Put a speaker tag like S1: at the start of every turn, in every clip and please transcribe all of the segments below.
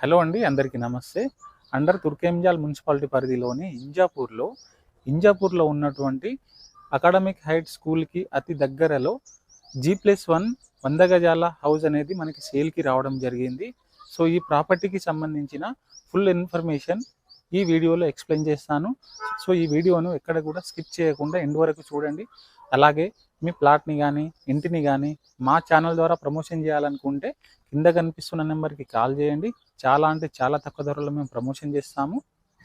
S1: Hello అండి అందరికీ నమస్తే. అండర్ తుర్కేంజాల్ మున్సిపాలిటీ పరిధిలోని ఇంజాపూర్లో ఇంజాపూర్లో ఉన్నటువంటి అకాడమిక్ హైట్ స్కూల్కి అతి దగ్గరలో జీ ప్లస్ వన్ వంద గజాల హౌస్ అనేది మనకి సేల్కి రావడం జరిగింది. సో ఈ ప్రాపర్టీకి సంబంధించిన ఫుల్ ఇన్ఫర్మేషన్ ఈ వీడియోలో ఎక్స్ప్లెయిన్ చేస్తాను. సో ఈ వీడియోను ఎక్కడ కూడా స్కిప్ చేయకుండా ఎండ్ వరకు చూడండి. అలాగే మీ ప్లాట్ని కానీ ఇంటిని కానీ మా ఛానల్ ద్వారా ప్రమోషన్ చేయాలనుకుంటే కింద కనిపిస్తున్న నెంబర్కి కాల్ చేయండి. చాలా అంటే చాలా తక్కువ ధరలో మేము ప్రమోషన్ చేస్తాము.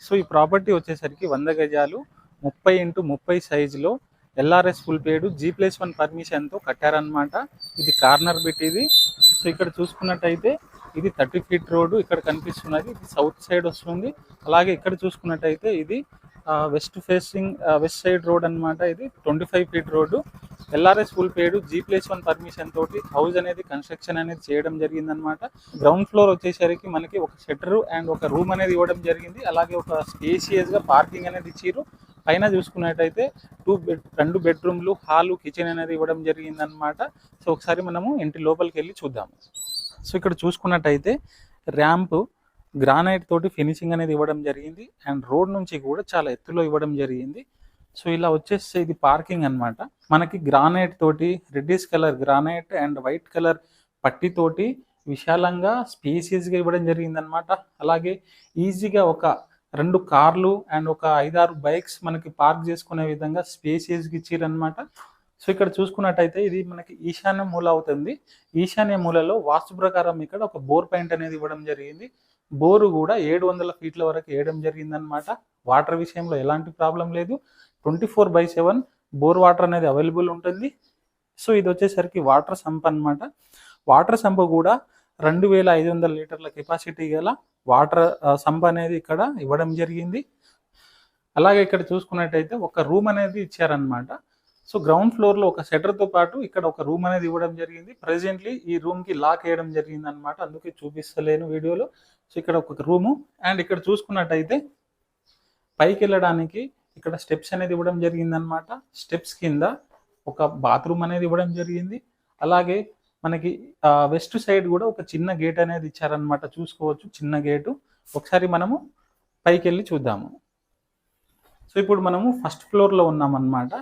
S1: సో ఈ ప్రాపర్టీ వచ్చేసరికి వంద గజాలు ముప్పై ఇంటూ ముప్పై సైజులో LRS full paid G plus one పర్మిషన్తో కట్టారనమాట ఇది కార్నర్ బిట్ ఇది సో ఇక్కడ చూసుకున్నట్టయితే ఇది థర్టీ ఫీట్ రోడ్డు ఇక్కడ కనిపిస్తున్నది. ఇది సౌత్ సైడ్ వస్తుంది. అలాగే ఇక్కడ చూసుకున్నట్టయితే ఇది west facing west side road అన్నమాట. ఇది twenty five feet road. LRS full paid G plus one permission తోటి హౌస్ అనేది కన్స్ట్రక్షన్ అనేది చేయడం జరిగిందనమాట గ్రౌండ్ ఫ్లోర్ వచ్చేసరికి మనకి ఒక షట్టర్ అండ్ ఒక రూమ్ అనేది ఇవ్వడం జరిగింది. అలాగే ఒక స్పేసియస్గా పార్కింగ్ అనేది ఇచ్చిర్రు. పైన చూసుకున్నట్టయితే టూ బెడ్ రెండు బెడ్రూమ్లు హాలు కిచెన్ అనేది ఇవ్వడం జరిగిందనమాట సో ఒకసారి మనము ఇంటి లోపలికి వెళ్ళి చూద్దాము సో ఇక్కడ చూసుకున్నట్టయితే ర్యాంప్ గ్రానైట్ తోటి ఫినిషింగ్ అనేది ఇవ్వడం జరిగింది. అండ్ రోడ్ నుంచి కూడా చాలా ఎత్తులో ఇవ్వడం జరిగింది. సో ఇలా వచ్చేస్తే ఇది పార్కింగ్ అన్నమాట. మనకి గ్రానైట్ తోటి reddish colour granite and white colour పట్టితోటి విశాలంగా స్పేసియస్గా ఇవ్వడం జరిగిందనమాట అలాగే ఈజీగా ఒక రెండు కార్లు అండ్ ఒక ఐదారు బైక్స్ మనకి పార్క్ చేసుకునే విధంగా స్పేసియస్గా ఇచ్చిరనమాట సో ఇక్కడ చూసుకున్నట్టయితే ఇది మనకి ఈశాన్య మూల అవుతుంది. ఈశాన్య మూలలో వాస్తు ప్రకారం ఇక్కడ ఒక బోర్ పాయింట్ అనేది ఇవ్వడం జరిగింది. బోరు కూడా ఏడు వందల ఫీట్ల వరకు వేయడం జరిగిందనమాట వాటర్ విషయంలో ఎలాంటి ప్రాబ్లం లేదు. Twenty four by seven bore water అనేది అవైలబుల్ ఉంటుంది. సో ఇది వచ్చేసరికి వాటర్ సంప్ అనమాట వాటర్ సంప్ కూడా రెండు వేల ఐదు వందల లీటర్ల కెపాసిటీ గల వాటర్ సంప్ అనేది ఇక్కడ ఇవ్వడం జరిగింది. అలాగే ఇక్కడ చూసుకున్నట్టయితే ఒక రూమ్ అనేది ఇచ్చారనమాట సో గ్రౌండ్ ఫ్లోర్లో ఒక షట్టర్ పాటు ఇక్కడ ఒక రూమ్ అనేది ఇవ్వడం జరిగింది. ప్రెసెంట్లీ ఈ రూమ్కి లాక్ వేయడం జరిగింది అనమాట అందుకే చూపిస్తలేను వీడియోలో. సో ఇక్కడ ఒక రూము. అండ్ ఇక్కడ చూసుకున్నట్టయితే పైకి వెళ్ళడానికి ఇక్కడ స్టెప్స్ అనేది ఇవ్వడం జరిగింది అనమాట స్టెప్స్ కింద ఒక బాత్రూమ్ అనేది ఇవ్వడం జరిగింది. అలాగే మనకి వెస్ట్ సైడ్ కూడా ఒక చిన్న గేట్ అనేది ఇచ్చారనమాట చూసుకోవచ్చు చిన్న గేటు. ఒకసారి మనము పైకి వెళ్ళి చూద్దాము. సో ఇప్పుడు మనము ఫస్ట్ ఫ్లోర్లో ఉన్నామన్నమాట.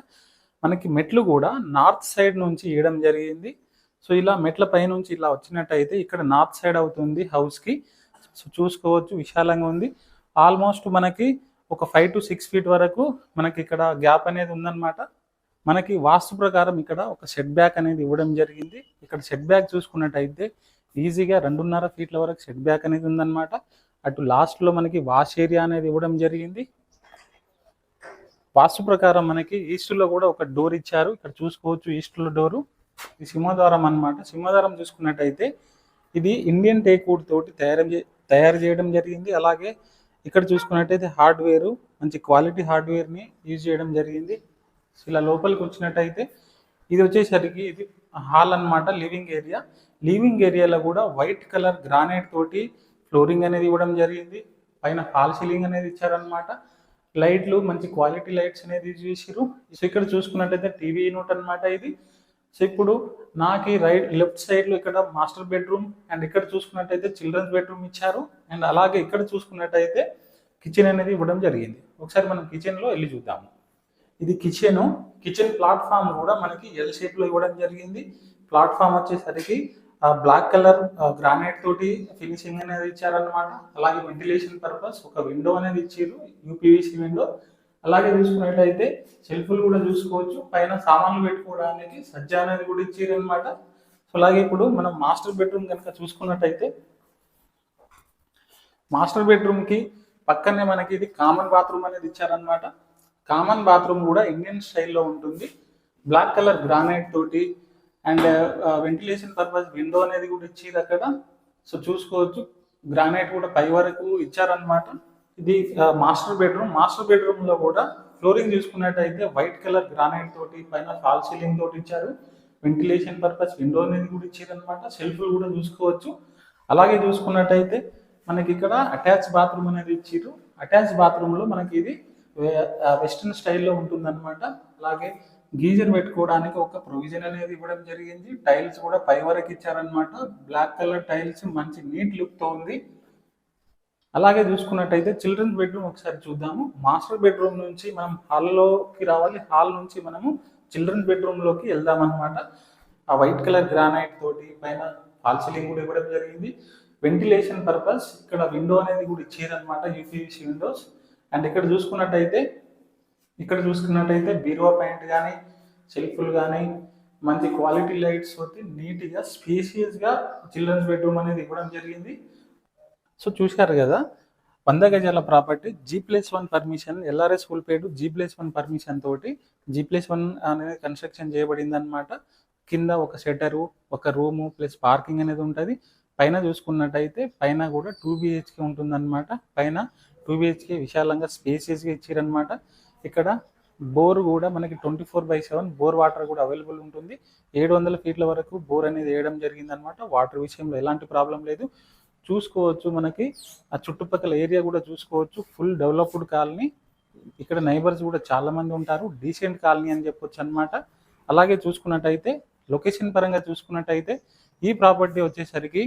S1: మనకి మెట్లు కూడా నార్త్ సైడ్ నుంచి ఇవ్వడం జరిగింది. సో ఇలా మెట్ల పై నుంచి ఇలా వచ్చినట్టయితే ఇక్కడ నార్త్ సైడ్ అవుతుంది హౌస్కి. సో చూసుకోవచ్చు విశాలంగా ఉంది. ఆల్మోస్ట్ మనకి ఒక ఫైవ్ టు సిక్స్ ఫీట్ వరకు మనకి ఇక్కడ గ్యాప్ అనేది ఉందన్నమాట. మనకి వాస్తు ప్రకారం ఇక్కడ ఒక షెడ్ బ్యాక్ అనేది ఇవ్వడం జరిగింది. ఇక్కడ షెడ్ బ్యాక్ చూసుకున్నట్టయితే ఈజీగా రెండున్నర ఫీట్ల వరకు షెడ్ బ్యాక్ అనేది ఉందన్నమాట. అటు లాస్ట్లో మనకి వాష్ ఏరియా అనేది ఇవ్వడం జరిగింది. వాస్తు ప్రకారం మనకి ఈస్ట్లో కూడా ఒక డోర్ ఇచ్చారు. ఇక్కడ చూసుకోవచ్చు ఈస్ట్లో డోరు ఇది సింహద్వారం అన్నమాట. సింహద్వారం చూసుకున్నట్టయితే ఇది ఇండియన్ టేక్వుడ్ తోటి తయారు చే- తయారు చేయడం జరిగింది. అలాగే ఇక్కడ చూసుకున్నట్టయితే హార్డ్వేర్ మంచి క్వాలిటీ హార్డ్వేర్ని యూజ్ చేయడం జరిగింది. సో ఇలా లోపలికి వచ్చినట్టయితే ఇది వచ్చేసరికి ఇది హాల్ అన్నమాట లివింగ్ ఏరియా. లివింగ్ ఏరియాలో కూడా వైట్ కలర్ గ్రానైట్ తోటి ఫ్లోరింగ్ అనేది ఇవ్వడం జరిగింది. పైన హాల్ సీలింగ్ అనేది ఇచ్చారనమాట లైట్లు మంచి క్వాలిటీ లైట్స్ అనేది యూజ్ చేసిరు సో ఇక్కడ చూసుకున్నట్టయితే టీవీ యూనిట్ అనమాట ఇది. సో ఇప్పుడు నాకు రైట్ లెఫ్ట్ సైడ్లో ఇక్కడ మాస్టర్ బెడ్రూమ్ అండ్ ఇక్కడ చూసుకున్నట్టయితే చిల్డ్రన్స్ బెడ్రూమ్ ఇచ్చారు. అండ్ అలాగే ఇక్కడ చూసుకున్నట్టయితే కిచెన్ అనేది ఇవ్వడం జరిగింది. ఒకసారి మనం కిచెన్లో వెళ్ళి చూద్దాము. ఇది కిచెన్ కిచెన్ ప్లాట్ఫామ్ కూడా మనకి ఎల్ షేప్లో ఇవ్వడం జరిగింది. ప్లాట్ఫామ్ వచ్చేసరికి బ్లాక్ కలర్ గ్రానైట్ తోటి ఫినిషింగ్ అనేది ఇచ్చారనమాట అలాగే వెంటిలేషన్ పర్పస్ ఒక విండో అనేది ఇచ్చారు. యూపీవీసీ విండో అలాగే చూసుకున్నట్టయితే షెల్ఫ్లు కూడా చూసుకోవచ్చు. పైన సామాన్లు పెట్టుకోవడానికి సజ్జ అనేది కూడా ఇచ్చారు అనమాట సో అలాగే ఇప్పుడు మనం మాస్టర్ బెడ్రూమ్ కనుక చూసుకున్నట్టయితే మాస్టర్ బెడ్రూమ్కి పక్కనే మనకి ఇది కామన్ బాత్రూమ్ అనేది ఇచ్చారనమాట కామన్ బాత్రూమ్ కూడా ఇండియన్ స్టైల్లో ఉంటుంది. బ్లాక్ కలర్ గ్రానైట్ తోటి అండ్ వెంటిలేషన్ పర్పస్ విండో అనేది కూడా ఇచ్చేది అక్కడ సో చూసుకోవచ్చు. గ్రానైట్ కూడా పై వరకు ఇచ్చారనమాట ఇది మాస్టర్ బెడ్రూమ్. మాస్టర్ బెడ్రూమ్లో కూడా ఫ్లోరింగ్ చూసుకున్నట్టయితే వైట్ కలర్ గ్రానైట్ తోటి పైన ఫాల్ సీలింగ్ తోటి ఇచ్చారు. వెంటిలేషన్ పర్పస్ విండో అనేది కూడా ఇచ్చారు అనమాట సెల్ఫ్లు కూడా చూసుకోవచ్చు. అలాగే చూసుకున్నట్టయితే మనకి ఇక్కడ అటాచ్ బాత్రూమ్ అనేది ఇచ్చారు అటాచ్ బాత్రూమ్లో మనకి ఇది వెస్టర్న్ స్టైల్లో ఉంటుందన్నమాట. అలాగే గీజర్ పెట్టుకోవడానికి ఒక ప్రొవిజన్ అనేది ఇవ్వడం జరిగింది. టైల్స్ కూడా పై వరకు ఇచ్చారనమాట బ్లాక్ కలర్ టైల్స్ మంచి నీట్ లుక్తో ఉంది. అలాగే చూసుకున్నట్టయితే చిల్డ్రన్స్ బెడ్రూమ్ ఒకసారి చూద్దాము. మాస్టర్ బెడ్రూమ్ నుంచి మనం హాల్లోకి రావాలి. హాల్ నుంచి మనము చిల్డ్రన్ బెడ్రూమ్లోకి వెళ్దాం అనమాట ఆ వైట్ కలర్ గ్రానైట్ తోటి పైన ఫాల్ సీలింగ్ కూడా ఇవ్వడం జరిగింది. వెంటిలేషన్ పర్పస్ ఇక్కడ విండో అనేది కూడా ఇచ్చారనమాట యూపీవీసీ విండోస్. అండ్ ఇక్కడ చూసుకున్నట్టయితే ఇక్కడ చూసుకున్నట్టయితే బీరువా పాయింట్ కానీ సెల్ఫులు కానీ మంచి క్వాలిటీ లైట్స్ తోటి నీట్గా స్పేసియస్గా చిల్డ్రన్స్ బెడ్రూమ్ అనేది ఇవ్వడం జరిగింది. సో చూశారు కదా వంద గజాల property G plus one permission LRS full paid G plus one permission తోటి జీ ప్లస్ వన్ అనేది కన్స్ట్రక్షన్ చేయబడింది అనమాట కింద ఒక షెటరు ఒక రూము ప్లస్ పార్కింగ్ అనేది ఉంటుంది. పైన చూసుకున్నట్టయితే పైన కూడా టూ బిహెచ్కే ఉంటుంది అనమాట పైన టూ బిహెచ్కే విశాలంగా స్పేసియస్గా ఇచ్చారనమాట ఇక్కడ బోర్ కూడా మనకి twenty four by seven bore water కూడా అవైలబుల్ ఉంటుంది. ఏడు వందల ఫీట్ల వరకు బోర్ అనేది వేయడం జరిగిందనమాట వాటర్ విషయంలో ఎలాంటి ప్రాబ్లం లేదు. చూసుకోవచ్చు మనకి. ఆ చుట్టుపక్కల ఏరియా కూడా చూసుకోవచ్చు. Full developed colony. ఇక్కడ నైబర్స్ కూడా చాలామంది ఉంటారు. డీసెంట్ కాలనీ అని చెప్పొచ్చు అనమాట అలాగే చూసుకున్నట్టయితే లొకేషన్ పరంగా చూసుకున్నట్టయితే ఈ ప్రాపర్టీ వచ్చేసరికి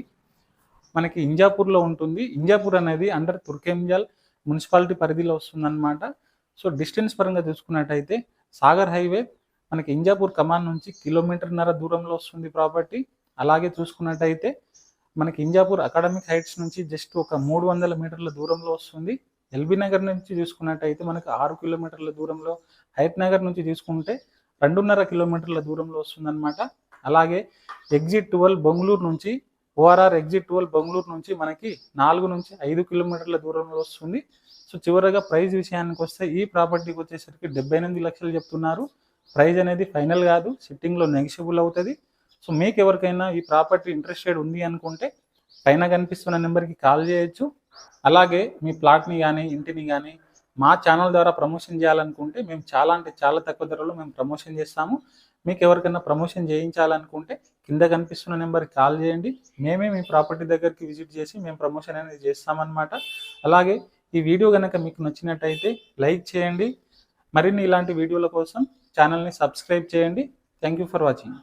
S1: మనకి ఇంజాపూర్లో ఉంటుంది. ఇంజాపూర్ అనేది అండర్ తుర్కేంజల్ మున్సిపాలిటీ పరిధిలో వస్తుందన్నమాట. సో డిస్టెన్స్ పరంగా చూసుకున్నట్టయితే సాగర్ హైవే మనకి ఇంజాపూర్ కమాన్ నుంచి కిలోమీటర్న్నర దూరంలో వస్తుంది ప్రాపర్టీ. అలాగే చూసుకున్నట్టయితే మనకి ఇంజాపూర్ అకాడమిక్ హైట్స్ నుంచి జస్ట్ ఒక మూడు వందల మీటర్ల దూరంలో వస్తుంది. ఎల్బీ నగర్ నుంచి చూసుకున్నట్టయితే మనకు ఆరు కిలోమీటర్ల దూరంలో హైట్ నగర్ నుంచి చూసుకుంటే రెండున్నర కిలోమీటర్ల దూరంలో వస్తుందన్నమాట. అలాగే ఎగ్జిట్ ట్వెల్వ్ బెంగళూరు నుంచి ఓఆర్ఆర్ ఎగ్జిట్ ట్వెల్వ్ బెంగళూరు నుంచి మనకి నాలుగు నుంచి ఐదు కిలోమీటర్ల దూరంలో వస్తుంది. సో చివరగా ప్రైజ్ విషయానికి వస్తే ఈ ప్రాపర్టీకి వచ్చేసరికి డెబ్బై ఎనిమిది లక్షలు చెప్తున్నారు. ప్రైజ్ అనేది ఫైనల్ కాదు సిట్టింగ్లో నెగిషియబుల్ అవుతుంది. సో మీకు ఎవరికైనా ఈ ప్రాపర్టీ ఇంట్రెస్టెడ్ ఉంది అనుకుంటే పైన కనిపిస్తున్న నెంబర్కి కాల్ చేయొచ్చు. అలాగే మీ ప్లాట్ని కానీ ఇంటిని కానీ మా ఛానల్ ద్వారా ప్రమోషన్ చేయాలనుకుంటే మేము చాలా అంటే చాలా తక్కువ ధరలో మేము ప్రమోషన్ చేస్తాము. మీకు ఎవరికైనా ప్రమోషన్ చేయించాలనుకుంటే కింద కనిపిస్తున్న నెంబర్కి కాల్ చేయండి. మేమే మీ ప్రాపర్టీ దగ్గరికి విజిట్ చేసి మేము ప్రమోషన్ అనేది చేస్తామన్నమాట. అలాగే ఈ వీడియో కనుక మీకు నచ్చినట్టయితే లైక్ చేయండి. మరిన్ని ఇలాంటి వీడియోల కోసం ఛానల్ని సబ్స్క్రైబ్ చేయండి. Thank you for watching.